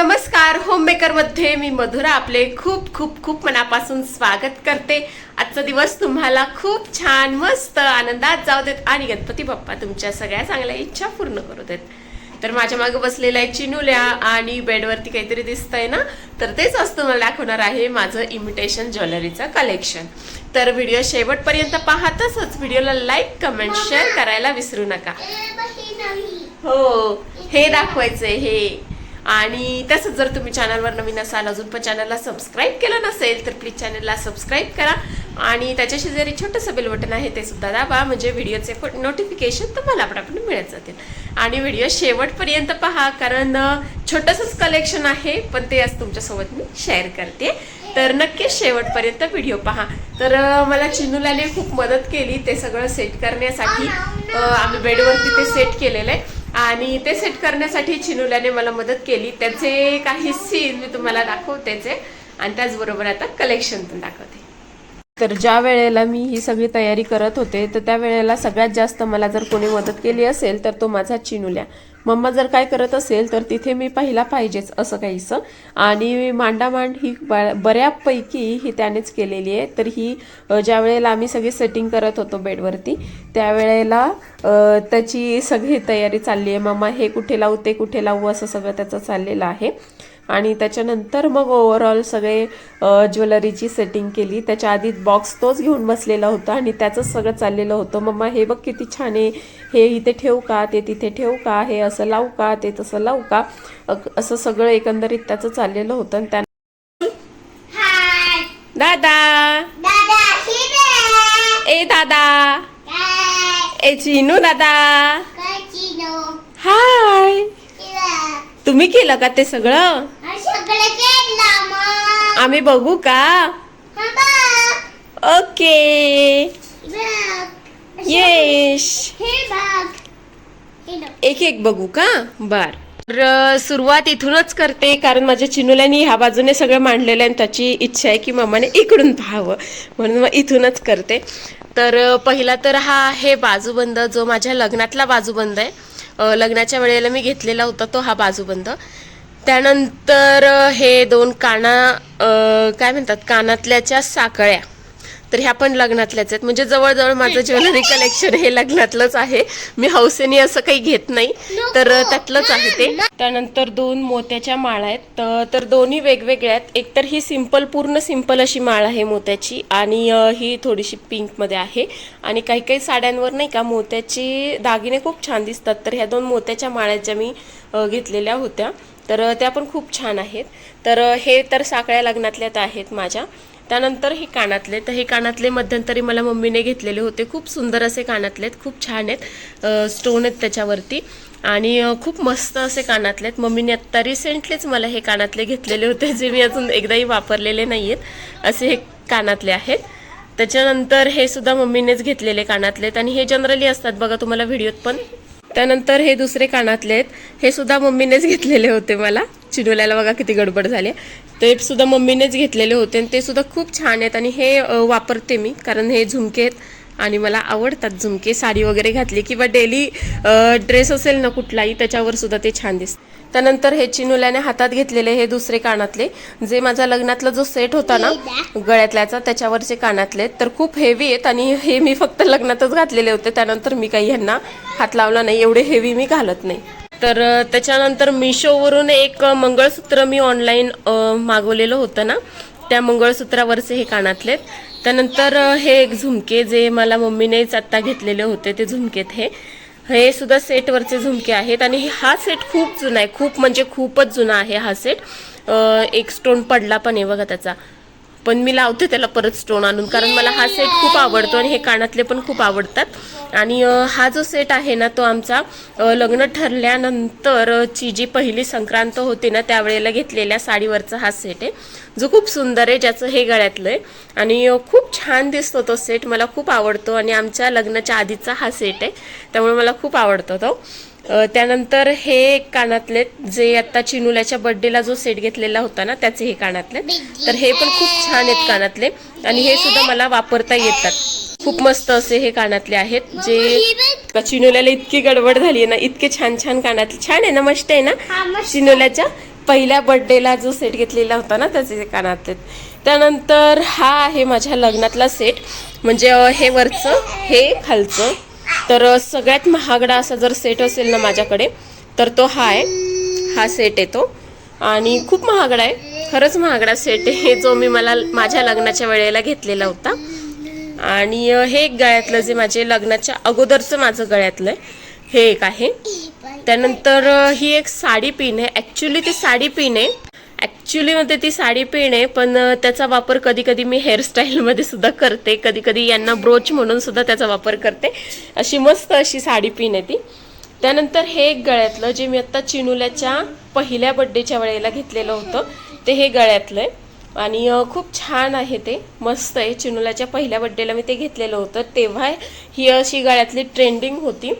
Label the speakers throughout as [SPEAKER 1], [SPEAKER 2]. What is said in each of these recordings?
[SPEAKER 1] नमस्कार. होम मेकरमध्ये मी मधुरा आपले खूप खूप खूप मनापासून स्वागत करते. आजचा दिवस तुम्हाला खूप छान मस्त आनंदात जाऊ देत आणि गणपती बाप्पा तुमच्या सगळ्या चांगल्या इच्छा पूर्ण करू देत. तर माझ्या मागे बसलेल्या आहे चिनुल्या आणि बेडवरती काहीतरी दिसतंय ना तर तेच आज तुम्हाला दाखवणार आहे माझं इमिटेशन ज्वेलरीचं कलेक्शन तर व्हिडिओ शेवटपर्यंत पहा तसंच व्हिडिओला लाईक कमेंट शेअर करायला विसरू नका. हो हे दाखवायचंय हे. आणि तसंच जर तुम्ही चॅनलवर नवीन असाल अजून पण चॅनलला सबस्क्राईब केलं नसेल तर प्लीज चॅनलला सबस्क्राईब करा. आणि त्याच्या शेजारी छोटंसं बेल बटन आहे ते सुद्धा दाबा. म्हणजे व्हिडिओचे नोटिफिकेशन तुम्हाला आपण मिळत जातील. आणि व्हिडिओ शेवटपर्यंत पहा कारण छोटंसंच कलेक्शन आहे पण ते आज तुमच्यासोबत मी शेअर करते. तर नक्कीच शेवटपर्यंत व्हिडिओ पहा. तर मला चिनूलाने खूप मदत केली ते सगळं सेट करण्यासाठी. आम्ही बेडवरती ते सेट केलेलं आहे. आणि ते सेट करण्यासाठी चिनुल्याने मला मदत केली. त्याचे काही सीन मी तुम्हाला दाखवतेच. आणि त्याचबरोबर आता कलेक्शन पण दाखवते. तर ज्या वेळेला मी ही सगळी तयारी करत होते तर त्या वेळेला सगळ्यात जास्त मला जर कोणी मदत केली असेल तर तो माझा चिनुल्या. मम्मा जर काय करत असेल तर तिथे मी पाहिला पाहिजेच असं काहीसं. आणि मांडामांड ही ब- बऱ्यापैकी ही त्यानेच केलेली आहे. तर ही ज्या वेळेला आम्ही सगळी सेटिंग करत होतो बेडवरती त्यावेळेला त्याची सगळी तयारी चालली आहे. मम्मा हे कुठे लावू ते कुठे लावू असं सगळं त्याचं चाललेलं आहे. आणि त्याच्यानंतर मग ओव्हरऑल सगळे ज्वेलरीची सेटिंग केली. त्याच्या आधी बॉक्स तोच घेऊन बसलेला होता आणि त्याचंच सगळं चाललेलं होतं. मम्मा हे बघ किती छान आहे. हे इथे ठेवू का? ते तिथे ठेवू का? हे असं लावू का? ते तसं लावू का? असं सगळं एकंदरीत त्याचं चाललेलं होतं आणि त्या दादा. ए दादा. ए चिनू दादा. हाय तुम्ही केलं का ते सगळं? आम्ही बघू का? ओके. येश. एक एक बघू का? बर. तर सुरुवात इथूनच करते कारण माझ्या चिनुल्यानी ह्या बाजूने सगळं मांडलेलं आहे आणि त्याची इच्छा आहे की मामाने इकडून पाहावं. म्हणून मग इथूनच करते. तर पहिला तर हा आहे बाजूबंद जो माझ्या लग्नातला बाजूबंद आहे. लग्नाच्या वेळेला मी घेतलेला होता तो हा बाजूबंद. त्यानंतर हे दोन काना काय म्हणतात कानातल्याच्या साकळ्या तर ह्या पण लग्नातल्याच आहेत. म्हणजे जवळजवळ माझं ज्वेलरी कलेक्शन हे लग्नातलंच आहे. मी हौसेने असं काही घेत नाही. तर त्यातलंच आहे ते. त्यानंतर दोन मोत्याच्या माळा आहेत. तर दोन्ही वेगवेगळ्या आहेत. एकतर ही सिंपल पूर्ण सिंपल अशी माळ आहे मोत्याची. आणि ही थोडीशी पिंकमध्ये आहे. आणि काही काही साड्यांवर नाही का मोत्याचे दागिने खूप छान दिसतात. तर ह्या दोन मोत्याच्या माळ्या ज्या मी घेतलेल्या होत्या. तर त्या पण खूप छान आहेत. तर हे तर साकळ्या लग्नातल्यात आहेत माझ्या. त्यानंतर हे कानातले तर हे कानातले मध्यंतरी मला मम्मीने घेतलेले होते. खूप सुंदर असे कानातले आहेत खूप छान आहेत. स्टोन आहेत त्याच्यावरती. आणि खूप मस्त असे कानातले आहेत मम्मीने आत्ता रिसेंटलीच मला हे कानातले घेतलेले होते जे मी अजून एकदाही वापरलेले नाही आहेत असे हे कानातले आहेत. त्याच्यानंतर हे सुद्धा मम्मीनेच घेतलेले कानातले आहेत आणि हे जनरली असतात बघा तुम्हाला व्हिडिओत पण. त्यानंतर हे दुसरे कानातले आहेत. हे सुद्धा मम्मीनेच घेतलेले होते मला. चिडवल्याला बघा किती गडबड झाली. ते सुद्धा मम्मीनेच घेतलेले होते आणि ते सुद्धा खूप छान आहेत आणि हे वापरते मी. कारण हे झुमके आहेत. आणि मला आवडतात झुमके साडी वगैरे घातली किंवा डेली ड्रेस असेल ना कुठलाही त्याच्यावर सुद्धा ते छान दिसतं. त्यानंतर हे चिनुल्याने हातात घेतलेले हे दुसरे कानातले जे माझा लग्नातला जो सेट होता ना गळ्यातल्याचा त्याच्यावरचे कानातले तर खूप हेवी आहेत आणि हे मी फक्त लग्नातच घातलेले होते. त्यानंतर मी काही ह्यांना हात लावला नाही एवढे हेवी मी घालत नाही. तर त्याच्यानंतर मिशोवरून एक मंगळसूत्र मी ऑनलाईन मागवलेलं होतं ना त्या मंगळसूत्रावरचे हे कानातलेत. त्यानंतर हे एक झुमके जे मला मम्मीनेच आत्ता घेतलेले होते ते झुमकेत हे. हे सुद्धा सेटवरचे झुमके आहेत आणि हा सेट खूप जुना आहे. खूप म्हणजे खूपच जुना आहे हा सेट. एक स्टोन पडला पण आहे बघा त्याचा. पण मी लावते त्याला परत स्टोन आणून कारण मला हा सेट खूप आवडतो आणि हे कानातले पण खूप आवडतात. आणि हा जो सेट आहे ना तो आमचा लग्न ठरल्यानंतर ची जी पहिली संक्रांत होती ना त्यावेळेला घेतलेल्या साडीवरचा हा सेट आहे. जो खूप सुंदर आहे ज्याचं हे गळ्यातलं आहे. आणि खूप छान दिसतो तो सेट मला खूप आवडतो. आणि आमच्या लग्नाच्या आधीचा हा सेट आहे त्यामुळे मला खूप आवडतो तो. त्यानंतर हे कानातले जे आता चिनुल्याच्या बर्थडेला जो सेट घेतलेला होता ना त्याचे हे कानातले. तर हे पण खूप छान आहेत कानातले. आणि हे सुद्धा मला वापरता येतात. खूप मस्त असे हे कानातले आहेत जे चिनुल्याला इतकी गडबड झाली आहे ना इतके छान छान कानातले. छान आहे ना मस्त आहे ना? चिनुल्याच्या पहिल्या बर्थडेला जो सेट घेतलेला होता ना त्याचे कानातले. त्यानंतर हा आहे माझ्या लग्नातला सेट म्हणजे हे वरचं हे खालचं. तर सगळ्यात महागडा असा जर सेट असेल ना माझ्याकडे तर तो हा आहे. हा सेट येतो. आणि खूप महागडा आहे. खरंच महागडा सेट आहे. जो मी मला माझ्या लग्नाच्या वेळेला घेतलेला होता. आणि हे एक गळ्यातलं जे माझे लग्नाच्या अगोदरचं माझं गळ्यातलं आहे. हे एक आहे. त्यानंतर ही एक साडी पिन आहे. ॲक्च्युली ती साडी पिन आहे. ॲक्च्युली मध्ये ती साडी पिण आहे पण त्याचा वापर कधी कधी मी हेअरस्टाईलमध्ये सुद्धा करते. कधी कधी यांना ब्रोच म्हणून सुद्धा त्याचा वापर करते. अशी मस्त अशी साडी पिण आहे ती. त्यानंतर हे एक गळ्यातलं जे मी आत्ता चिनुल्याच्या पहिल्या बड्डेच्या वेळेला घेतलेलं होतं ते हे गळ्यातलं आहे आणि खूप छान आहे ते. मस्त आहे. चिनुल्याच्या पहिल्या बड्डेला मी ते घेतलेलं होतं. तेव्हा ही अशी गळ्यातली ट्रेंडिंग होती.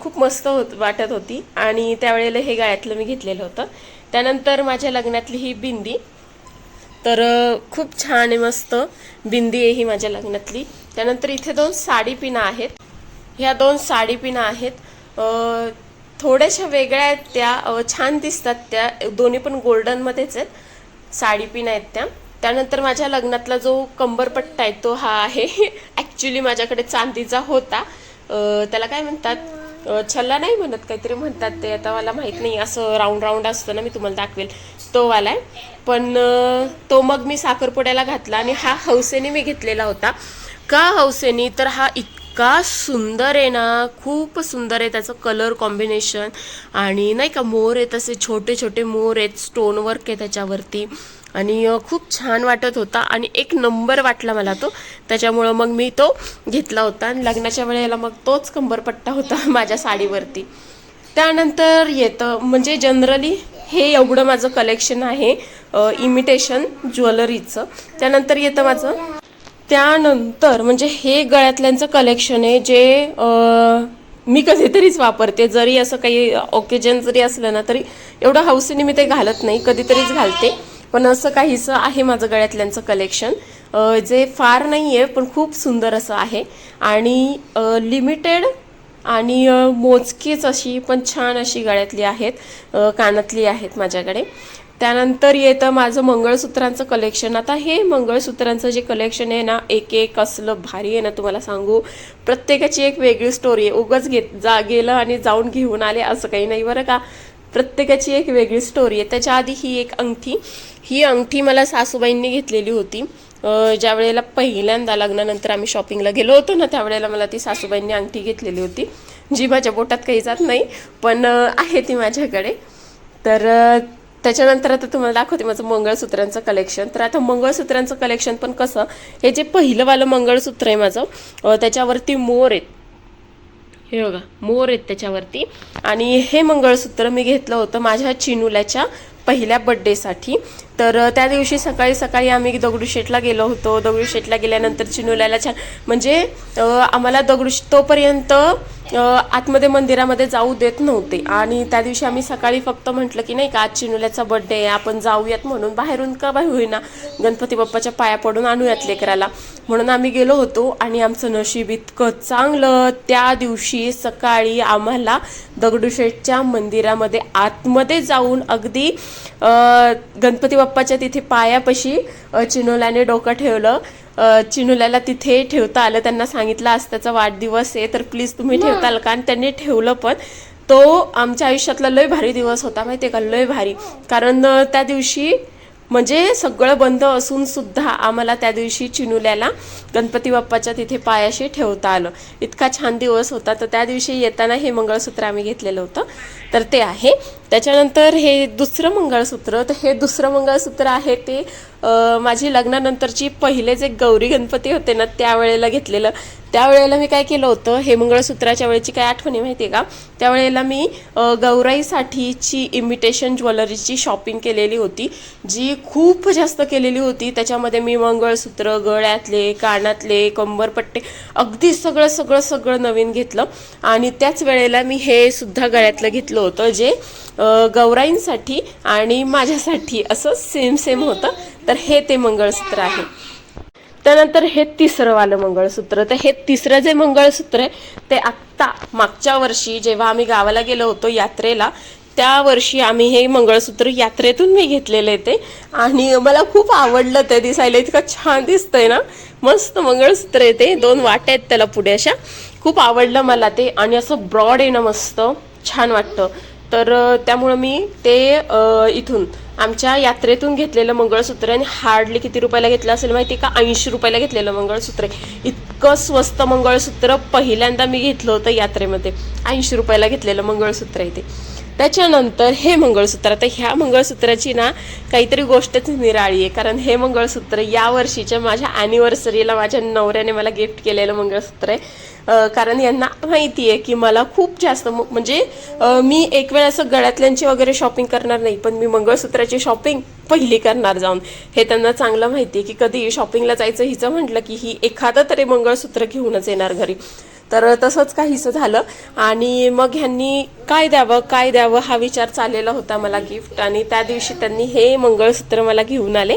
[SPEAKER 1] खूप मस्त होत वाटत होती. आणि त्यावेळेला हे गळ्यातलं मी घेतलेलं होतं. त्यानंतर माझ्या लग्नातली ही बिंदी. तर खूप छान आहे मस्त बिंदी आहे ही माझ्या लग्नातली. त्यानंतर इथे दोन साडी पिना आहेत. ह्या दोन साडी पिना आहेत. थोड्याशा वेगळ्या आहेत त्या छान दिसतात त्या. दोन्ही पण गोल्डनमध्येच आहेत. साडी पिन आहेत त्या. त्यानंतर माझ्या लग्नातला जो कंबरपट्टा आहे तो हा आहे. ॲक्च्युली माझ्याकडे चांदीचा होता. त्याला काय म्हणतात? छल्ला नाही म्हणत काहीतरी म्हणतात ते. आता मला माहीत नाही असं राऊंड राऊंड असतं ना मी तुम्हाला दाखवेल. तो वाला आहे. पण तो मग मी साखरपुड्याला घातला आणि हा हौसेने मी घेतलेला होता. का हौसेनी? तर हा इतका सुंदर आहे ना खूप सुंदर आहे त्याचं कलर कॉम्बिनेशन आणि नाही का मोर आहेत असे छोटे छोटे मोर आहेत स्टोन वर्क आहे त्याच्यावरती. आणि खूप छान वाटत होता आणि एक नंबर वाटला मला तो. त्याच्यामुळं मग मी तो घेतला होता आणि लग्नाच्या वेळेला मग तोच कंबरपट्टा होता माझ्या साडीवरती. त्यानंतर येतं म्हणजे जनरली हे एवढं माझं कलेक्शन आहे इमिटेशन ज्वेलरीचं. त्यानंतर येतं माझं त्यानंतर म्हणजे हे गळ्यातल्यांचं कलेक्शन आहे जे मी कधीतरीच वापरते. जरी असं काही ओकेजन जरी असलं ना तरी एवढं हौसेने मी ते घालत नाही कधीतरीच घालते. पण असं काहीसं आहे माझं गळ्यातल्यांचं कलेक्शन जे फार नाही आहे पण खूप सुंदर असं आहे. आणि लिमिटेड आणि मोजकीच अशी पण छान अशी गळ्यातली आहेत. कानातली आहेत माझ्याकडे. त्यानंतर येतं माझं मंगळसूत्रांचं कलेक्शन आता हे मंगळसूत्रांचं जे कलेक्शन आहे ना एक एक असलं भारी आहे ना तुम्हाला सांगू. प्रत्येकाची एक वेगळी स्टोरी आहे. उगच घेत जा गेलं आणि जाऊन घेऊन आले असं काही नाही बरं का? प्रत्येकाची एक वेगळी स्टोरी आहे. त्याच्या आधी ही एक अंगठी. ही अंगठी मला सासूबाईंनी घेतलेली होती. ज्या वेळेला पहिल्यांदा लग्नानंतर आम्ही शॉपिंगला गेलो होतो ना त्यावेळेला मला ती सासूबाईंनी अंगठी घेतलेली होती. जी माझ्या बोटात काही जात नाही पण आहे ती माझ्याकडे. तर त्याच्यानंतर आता तुम्हाला दाखवते माझं मंगळसूत्रांचं कलेक्शन तर आता मंगळसूत्रांचं कलेक्शन पण कसं हे जे पहिलंवालं मंगळसूत्र आहे माझं त्याच्यावरती मोर आहेत. हे बघा मोर आहेत त्याच्यावरती. आणि हे मंगळसूत्र मी घेतलं होतं माझ्या चिनुल्याच्या पहिल्या बड्डेसाठी तर त्या दिवशी सकाळी सकाळी आम्ही दगडूशेठला गेलो होतो. दगडूशेठला गेल्यानंतर चिनुल्याला छान म्हणजे आम्हाला दगडूश तोपर्यंत आतमध्ये मंदिरामध्ये जाऊ देत नव्हते. आणि त्या दिवशी आम्ही सकाळी फक्त म्हटलं की नाही का आज चिनुल्याचा बड्डे आहे आपण जाऊयात म्हणून. बाहेरून का बाहेर होईना गणपती बाप्पाच्या पाया पडून आणूयात लेकराला. म्हणून आम्ही गेलो होतो आणि आमचं नशीब इतकं चांगलं. त्या दिवशी सकाळी आम्हाला दगडूशेठच्या मंदिरामध्ये आतमध्ये जाऊन अगदी गणपती बाप्पाच्या तिथे पायापाशी चिनोल्याने डोकं ठेवलं. चिनुल्याला तिथे ठेवता आलं. त्यांना सांगितलं आज त्याचा वाढदिवस आहे तर प्लीज तुम्ही ठेवताल का आणि त्यांनी ठेवलं पण तो आमच्या आयुष्यातला लय भारी दिवस होता माहिती आहे का? लय भारी. कारण त्या दिवशी म्हणजे सगळं बंद असून सुद्धा आम्हाला त्या दिवशी चिनुल्याला गणपती बाप्पाच्या तिथे पायाशी ठेवता आलं. इतका छान दिवस होता. तर त्या दिवशी येताना हे मंगळसूत्र आम्ही घेतलेलं होतं. तर ते आहे. त्याच्यानंतर हे दुसरं मंगळसूत्र तर हे दुसरं मंगळसूत्र आहे ते माझी लग्नानंतरची पहिले जे गौरी गणपती होते ना त्यावेळेला घेतलेलं. त्यावेळेला मी काय केलं होतं हे मंगळसूत्राच्या वेळेची काय आठवणी माहिती आहे का? त्यावेळेला मी गौराईसाठीची इमिटेशन ज्वेलरीची शॉपिंग केलेली होती जी खूप जास्त केलेली होती. त्याच्यामध्ये मी मंगळसूत्र गळ्यातले कानातले कंबरपट्टे अगदी सगळं सगळं सगळं नवीन घेतलं. आणि त्याच वेळेला मी हे सुद्धा गळ्यातलं घेतलं. होतं जे गौराईंसाठी आणि माझ्यासाठी असं सेम सेम होतं. तर हे ते मंगळसूत्र आहे. त्यानंतर हे तिसरं वालं मंगळसूत्र. तर हे तिसरं जे मंगळसूत्र आहे ते आत्ता मागच्या वर्षी जेव्हा आम्ही गावाला गेलो होतो यात्रेला त्या वर्षी आम्ही हे मंगळसूत्र यात्रेतून मी घेतलेले ते. आणि मला खूप आवडलं ते दिसायला. इतकं छान दिसतंय ना. मस्त मंगळसूत्र आहे ते. दोन वाट्या आहेत त्याला पुढे अशा. खूप आवडलं मला ते. आणि असं ब्रॉड आहे ना मस्त. छान वाटतं. तर त्यामुळं मी ते इथून आमच्या यात्रेतून घेतलेलं मंगळसूत्र आणि हार्डली किती रुपयाला घेतलं असेल माहिती आहे का? ऐंशी रुपयाला घेतलेलं मंगळसूत्र आहे. इतकं स्वस्त मंगळसूत्र पहिल्यांदा मी घेतलं होतं यात्रेमध्ये. ऐंशी रुपयाला घेतलेलं मंगळसूत्र आहे ते. त्याच्यानंतर हे मंगळसूत्र आता ह्या मंगळसूत्राची ना काहीतरी गोष्टच निराळी आहे. कारण हे मंगळसूत्र या वर्षीच्या माझ्या ॲनिव्हर्सरीला माझ्या नवऱ्याने मला गिफ्ट केलेलं मंगळसूत्र आहे. कारण यांना माहिती आहे की मला खूप जास्त म्हणजे मी एक वेळ असं गळ्यातल्यांची वगैरे शॉपिंग करणार नाही पण मी मंगळसूत्राची शॉपिंग पहिली करणार जाऊन. हे त्यांना चांगलं माहिती आहे की कधी शॉपिंगला जायचं हिचं म्हटलं की ही एखादं तरी मंगळसूत्र घेऊनच येणार घरी. तर तसंच काहीसं झालं. आणि मग ह्यांनी काय द्यावं काय द्यावं हा विचार चाललेला होता मला गिफ्ट आणि त्या दिवशी त्यांनी हे मंगळसूत्र मला घेऊन आले.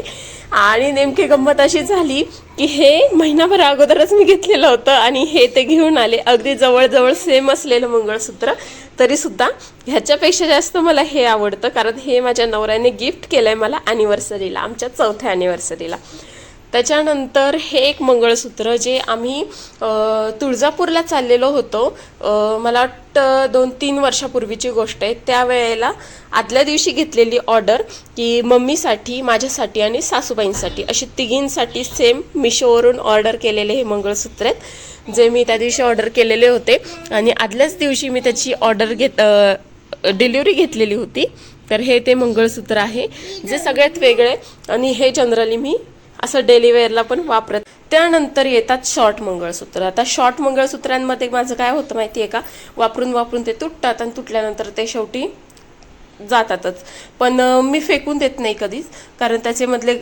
[SPEAKER 1] आणि नेमकी गंमत अशी झाली की हे महिनाभर अगोदरच मी घेतलेलं होतं आणि हे ते घेऊन आले. अगदी जवळजवळ सेम असलेलं मंगळसूत्र. तरी सुद्धा ह्याच्यापेक्षा जास्त मला हे आवडतं कारण हे माझ्या नवऱ्याने गिफ्ट केलं आहे मला ॲनिव्हर्सरीला आमच्या चौथ्या ॲनिव्हर्सरीला त्याच्यानंतर हे एक मंगळसूत्र जे आम्ही तुळजापूरला चाललेलो होतो. मला वाटतं दोन तीन वर्षापूर्वीची गोष्ट आहे. त्यावेळेला आदल्या दिवशी घेतलेली ऑर्डर की मम्मीसाठी माझ्यासाठी आणि सासूबाईंसाठी अशी तिघींसाठी सेम मिशोवरून ऑर्डर केलेले हे मंगळसूत्र आहेत जे मी त्या दिवशी ऑर्डर केलेले होते. आणि आदल्याच दिवशी मी त्याची ऑर्डर घेत डिलिव्हरी घेतलेली होती. तर हे ते मंगळसूत्र आहे जे सगळ्यात वेगळे आणि हे जनरली मी असं डेलिवेअरला पण वापरत. त्यानंतर येतात शॉर्ट मंगळसूत्र. आता शॉर्ट मंगळसूत्रांमध्ये माझं काय होतं माहिती आहे का? वापरून वापरून ते तुटतात आणि तुटल्यानंतर ते शेवटी जातातच. पण मी फेकून देत नाही कधीच. कारण त्याच्यामधले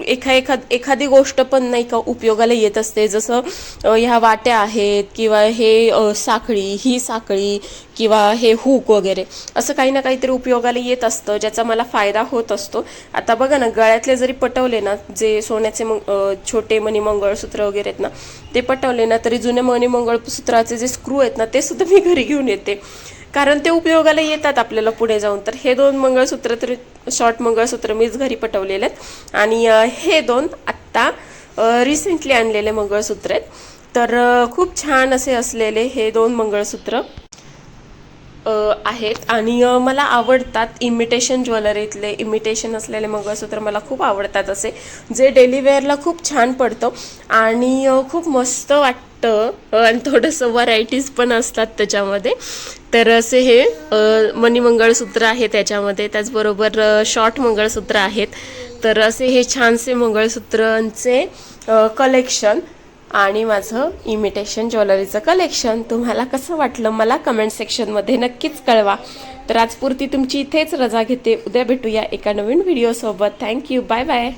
[SPEAKER 1] एखा एखाद एखादी गोष्ट पण नाही का उपयोगाला येत असते. जसं ह्या वाट्या आहेत किंवा हे साखळी ही साखळी किंवा हे हुक वगैरे असं काही ना काहीतरी उपयोगाला येत असतं ज्याचा मला फायदा होत असतो. आता बघा ना गळ्यातले जरी पटवले ना जे सोन्याचे मग छोटे मणी मंगळसूत्र वगैरे आहेत ना ते पटवले ना तरी जुने मणी मंगळसूत्राचे जे स्क्रू आहेत ना ते सुद्धा मी घरी घेऊन येते. कारण ते उपयोगाला येतात आपल्याला पुढे जाऊन. तर हे दोन मंगळसूत्र तरी शॉर्ट मंगळसूत्र मीच घरी पटवलेले आहेत. आणि हे दोन आत्ता रिसेंटली आणलेले मंगळसूत्र आहेत. तर खूप छान असे असलेले हे दोन मंगळसूत्र. आहेत. आणि मला आवडतात इमिटेशन ज्वेलरीतले इमिटेशन असलेले मंगळसूत्र मला खूप आवडतात असे जे डेली वेअरला खूप छान पडतं. आणि खूप मस्त वाटतं. आणि थोडंसं व्हरायटीज पण असतात त्याच्यामध्ये. तर असे हे मनी मंगळसूत्र आहे त्याच्यामध्ये. त्याचबरोबर शॉर्ट मंगळसूत्र आहेत. तर असे हे छानसे मंगळसूत्रांचे कलेक्शन आणि माझं इमिटेशन ज्वेलरीचं कलेक्शन तुम्हाला कसं वाटलं मला कमेंट सेक्शनमध्ये नक्कीच कळवा. तर आजपुरती तुमची इथेच रजा घेते. उद्या भेटूया एका नवीन व्हिडिओसोबत थँक्यू बाय बाय